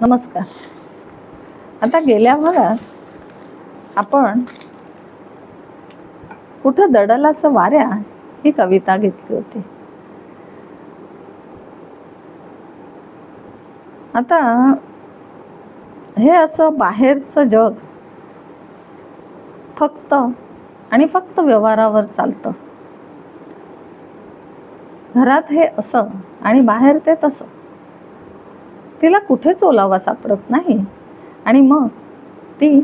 नमस्कार. आता गेल्या भागात आपण कुठं दडलाचं वाऱ्या ही कविता घेतली होती. आता हे असं बाहेरचं जग फक्त आणि फक्त व्यवहारावर चालतं. घरात हे असं आणि बाहेर ते तसं. तिला कुठेच ओलावा सापडत नाही? आणि मग ती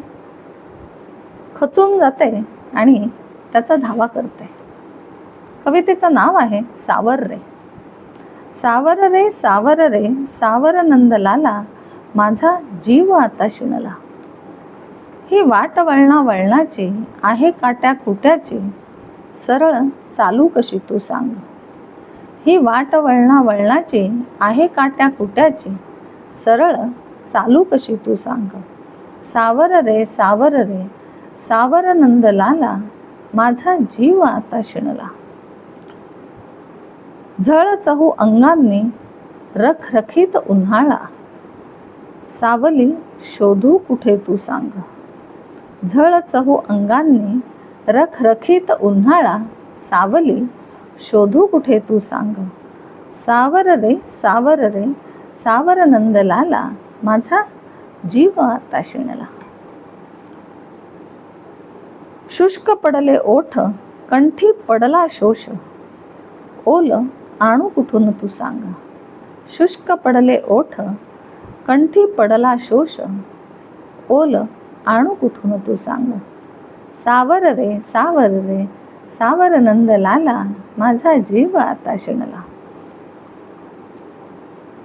खचून जाते आणि त्याचा धावा करते. कवितेचं नाव आहे सावर रे. सावर रे सावर रे सावर नंदलाला माझा जीव आता शिणला. ही वाट वळणा वळणाची आहे काट्या खुट्याची सरळ चालू कशी तू सांग. ही वाट वळणा वळणाची आहे काट्या कुट्याची सरळ चालू कशी तू सांग? सावर रे सावर रे सावर नंदलाला माझा जीव आता शिणला. झळ चहू अंगांनी रखरखीत उन्हाळा. सावली शोधू कुठे तू सांग? झळ चहू अंगांनी रखरखीत उन्हाळा. सावली शोधू कुठे तू सांग? सावर रे सावर रे सावर नंदलाला माझा जीव आता शिणला. शुष्क पडले ओठ कंठी पडला शोष. ओल आणू कुठून तू सांग? शुष्क पडले ओठ कंठी पडला शोष. ओल आणू कुठून तू सांग? सावर रे सावर रे सावर नंदलाला माझा जीव आता शिणला.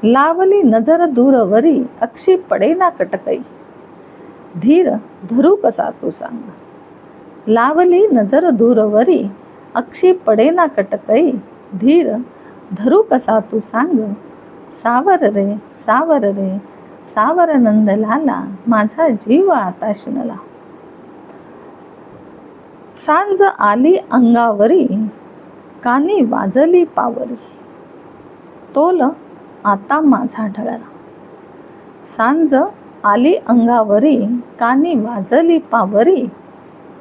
लावली नजर दूरवरी अक्षी पडेना कटकई. धीर धरू कसा तू सांग. लावली नजर दूरवरी अक्षी पडेना कटकई. धीर धरू कसा तू सांग. सावर रे सावर रे सावर नंदलाला माझा जीव आता शिणला. सांज आली अंगावरी कानी वाजली पावरी. तोल आता माझा ढळला. सांज आली अंगावरी कानी वाजली पावरी.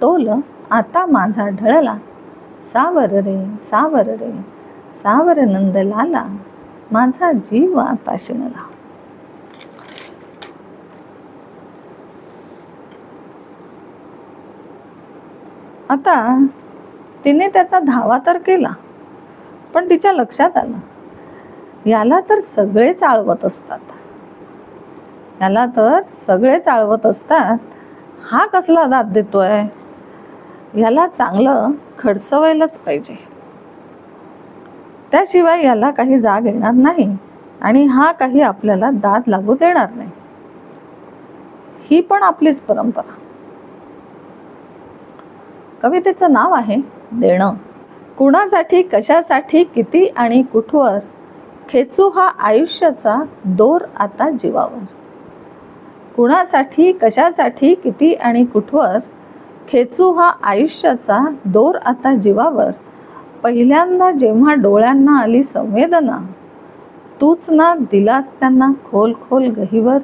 तोल आता माझा ढळला. सावर रे सावर रे सावर नंदलाला माझा जीव आता शिणला. आता तिने त्याचा धावा तर केला पण तिच्या लक्षात आलं याला तर सगळे चाळवत असतात. याला तर सगळे चाळवत असतात. हा कसला दाद देतोय? याला चांगलं खडसवायलाच पाहिजे. त्याशिवाय याला काही जाग येणार नाही आणि हा काही आपल्याला दाद लागू देणार नाही. ही पण आपलीच परंपरा. कवितेचं नाव आहे देणं. कुणासाठी कशासाठी किती आणि कुठवर खेचू हा आयुष्याचा दोर आता जीवावर. कुणासाठी कशासाठी किती आणि कुठवर खेचू हा आयुष्याचा दोर आता जीवावर. पहिल्यांदा जेव्हा डोळ्यांना आली संवेदना तूच ना दिलास त्यांना खोल खोल गहीवर.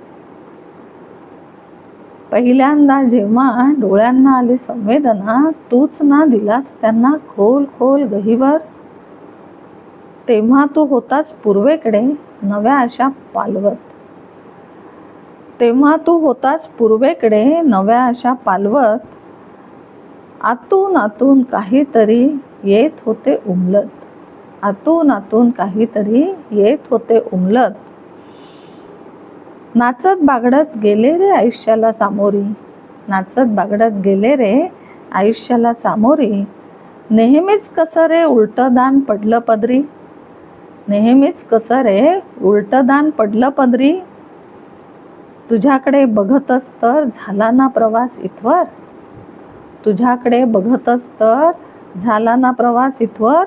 पहिल्यांदा जेव्हा डोळ्यांना आली संवेदना तूच ना दिलास त्यांना खोल खोल गहीवर. तेव्हा तू होतास पूर्वेकडे नव्या अशा पालवत. तेव्हा तू होतास पूर्वेकडे नव्या अशा पालवत. आतून आतून काहीतरी येत होते उमलत. आतून आतून काहीतरी येत होते उमलत. नाचत बागडत गेले रे आयुष्याला सामोरी. नाचत बागडत गेले रे आयुष्याला सामोरी. नेहमीच कसं रे उलटं दान पडलं पदरी? नेहमीच कसं रे? उलटं दान पडलं पदरी. तुझ्याकडे बघतच तर झाला ना प्रवास इथवर? तुझ्याकडे बघतच तर झाला ना प्रवास इथवर?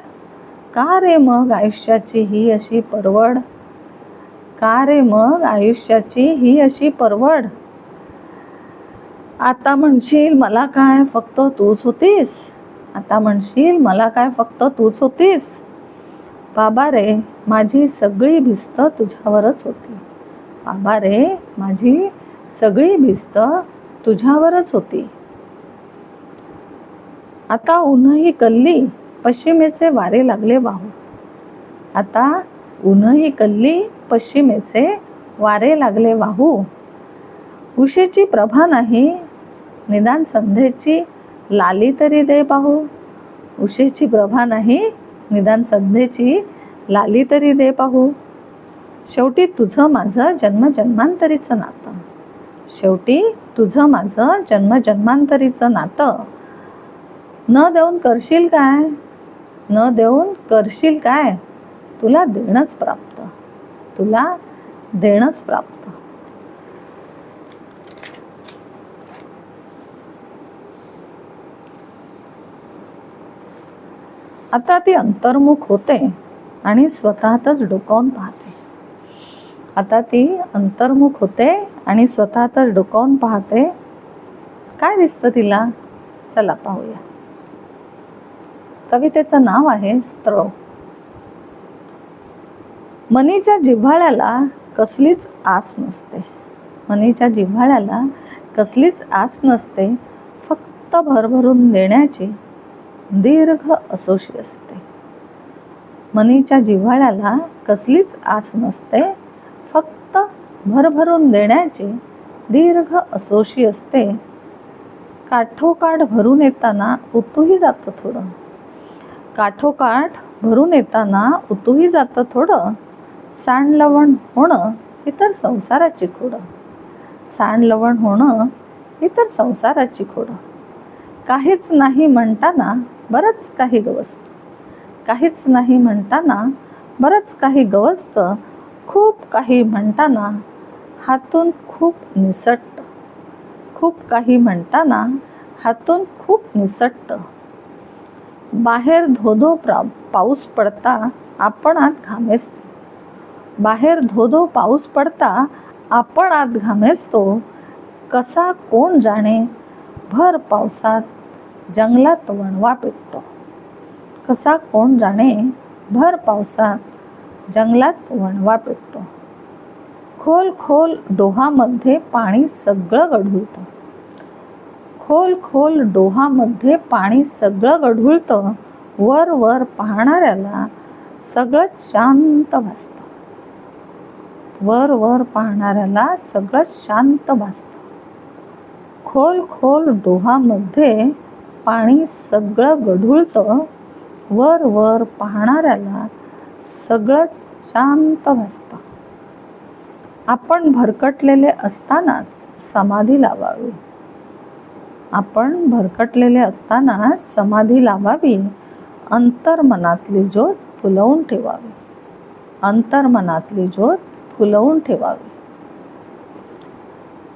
का रे मग आयुष्याची ही अशी परवड? का रे मग आयुष्याची ही अशी परवड? आता म्हणशील मला काय फक्त तूच होतीस? आता म्हणशील मला काय फक्त तूच होतीस? बाबा रे माझी सगळी भिस्त तुझ्यावरच होती. बाबा रे माझी सगळी भिस्त तुझ्यावरच होती. आता उन्हही कल्ली पश्चिमेचे वारे लागले वाहू. आता उन्हही कल्ली पश्चिमेचे वारे लागले वाहू. उशेची प्रभा नाही निदान संध्येची लाली तरी दे पाहू. उशेची प्रभा नाही निदान संध्येची लाली तरी दे पाहू. शेवटी तुझं माझं जन्मजन्मांतरीचं नातं. शेवटी तुझं माझं जन्मजन्मांतरीचं नातं. न देऊन करशील काय? न देऊन करशील काय? तुला देणंच प्राप्त. तुला देणंच प्राप्त. आता ती अंतर्मुख होते आणि स्वतःतच डोकावून पाहते. आता ती अंतर्मुख होते आणि स्वतःतच डोकावून पाहते. काय दिसतं तिला? चला पाहूया. कवितेचं नाव आहे स्त्रव मनीच्या जिव्हाळ्याला कसलीच आस नसते. मनीच्या जिव्हाळ्याला कसलीच आस नसते. फक्त भरभरून देण्याची दीर्घ असोशी असते. मनीच्या जिव्हाळ्याला कसलीच आस नसते. फक्त भरभरून देण्याची दीर्घ असोशी असते. काठोकाठ भरून येताना उतूही जातं थोडं. काठोकाठ भरून येताना उतूही जातं थोडं. सांडलवण होणं ही तर संसाराची खोडं. सांडलवण होणं ही तर संसाराची खोडं. काहीच नाही म्हणताना बरंच काही गवसतं. काहीच नाही म्हणताना बरंच काही गवसतं. खूप काही म्हणताना हातून खूप निसटतं. खूप काही म्हणताना हातून खूप निसटतं. बाहेर धोधो प्रा पाऊस पडता आपण आत घामेसतो. बाहेर धोधो पाऊस पडता आपण आत घामेसतो. कसा कोण जाणे? भर पावसात जंगलात वणवा पेटतो कसा कोण जाणे भर पावसात जंगलात वणवा पेटतो खोल खोल डोहामध्ये पाणी सगळं गढुळतं. खोल खोल डोहामध्ये पाणी सगळं गढुळतं वर वर पाहणाऱ्याला सगळंच शांत भासतं. वर वर पाहणाऱ्याला सगळंच शांत भासतं. खोल खोल डोहामध्ये पाणी सगळं गढुळतं. वर वर पाहणाऱ्याला सगळंच शांत भासतं आपण भरकटलेले असतानाच समाधी लावावी. आपण भरकटलेले असतानाच समाधी लावावी. अंतर्मनातली ज्योत फुलवून ठेवावी. अंतर्मनातली ज्योत फुलवून ठेवावी.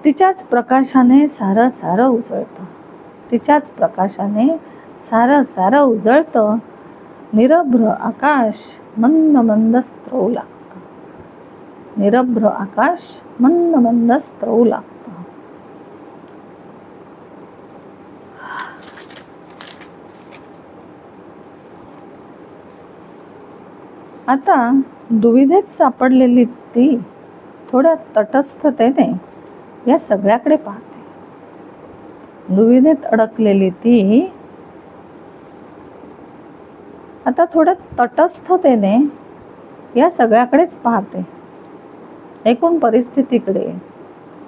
तिच्याच प्रकाशाने सारं सारं उजळतं. तिच्याच प्रकाशाने सारं सारं उजळतं. निरभ्र आकाश मंद मंद स्त्रवू लागतं. निरभ्र आकाश मंद मंद स्त्रवू लागतं. आता दुविधेत सापडलेली ती थोड्या तटस्थतेने या सगळ्याकडे पाहत. दुविधेत अडकलेली ती आता थोड्या तटस्थतेने या सगळ्याकडेच पाहते. एकूण परिस्थितीकडे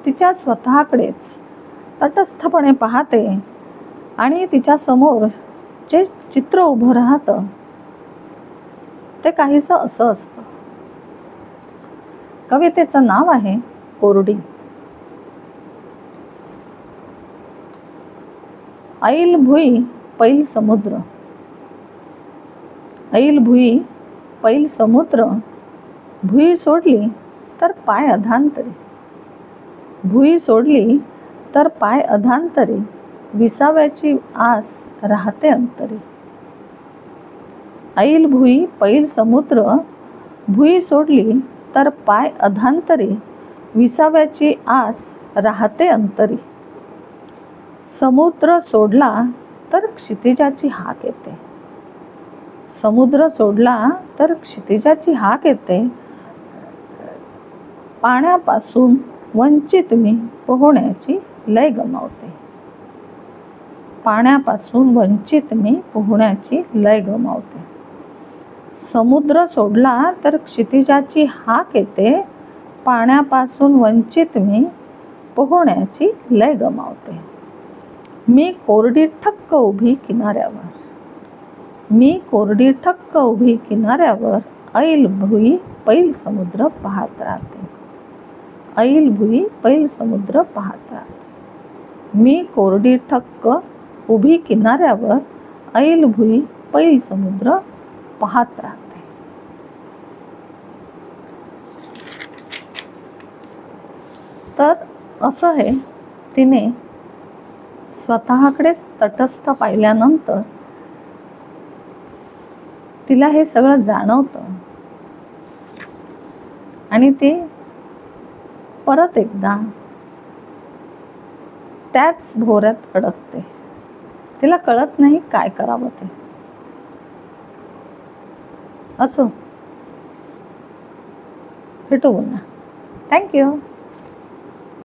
तिच्या स्वतःकडेच तटस्थपणे पाहते आणि तिच्या समोर जे चित्र उभं राहतं ते काहीसं असं असतं. कवितेचं नाव आहे कोरडी. ऐल भुई पैल समुद्र. ऐल भुई पैल समुद्र. भुई सोडली तर पाय अधांतरी. भुई सोडली तर पाय अधांतरी. विसाव्याची आस राहते अंतरी. ऐल भुई पैल समुद्र. भुई सोडली तर पाय अधांतरी. विसाव्याची आस राहते अंतरी. समुद्र सोडला तर क्षितिजाची हाक येते. समुद्र सोडला तर क्षितिजाची हाक येते. पाण्यापासून वंचित मी पोहण्याची लय गमावते. पाण्यापासून वंचित मी पोहण्याची लय गमावते. समुद्र सोडला तर क्षितिजाची हाक येते. पाण्यापासून वंचित मी पोहण्याची लय गमावते. मी कोरडी ठक्क उभी किनाऱ्यावर. मी कोरडी ठक्क उभी किनाऱ्यावर ऐल भुई पैल समुद्र पाहत राहते. ऐल भुई पैल समुद्र पाहत राहते. मी कोरडी ठक्क उभी किनाऱ्यावर ऐल भुई पैल समुद्र पाहत राहते. तर असं हे तिने स्वतःकडेच तटस्थ पाहिल्यानंतर तिला हे सगळं जाणवतं. आणि ते परत एकदा त्याच भोऱ्यात अडकते. तिला कळत नाही काय करावं ते. असो. भेटू पुन्हा. थँक्यू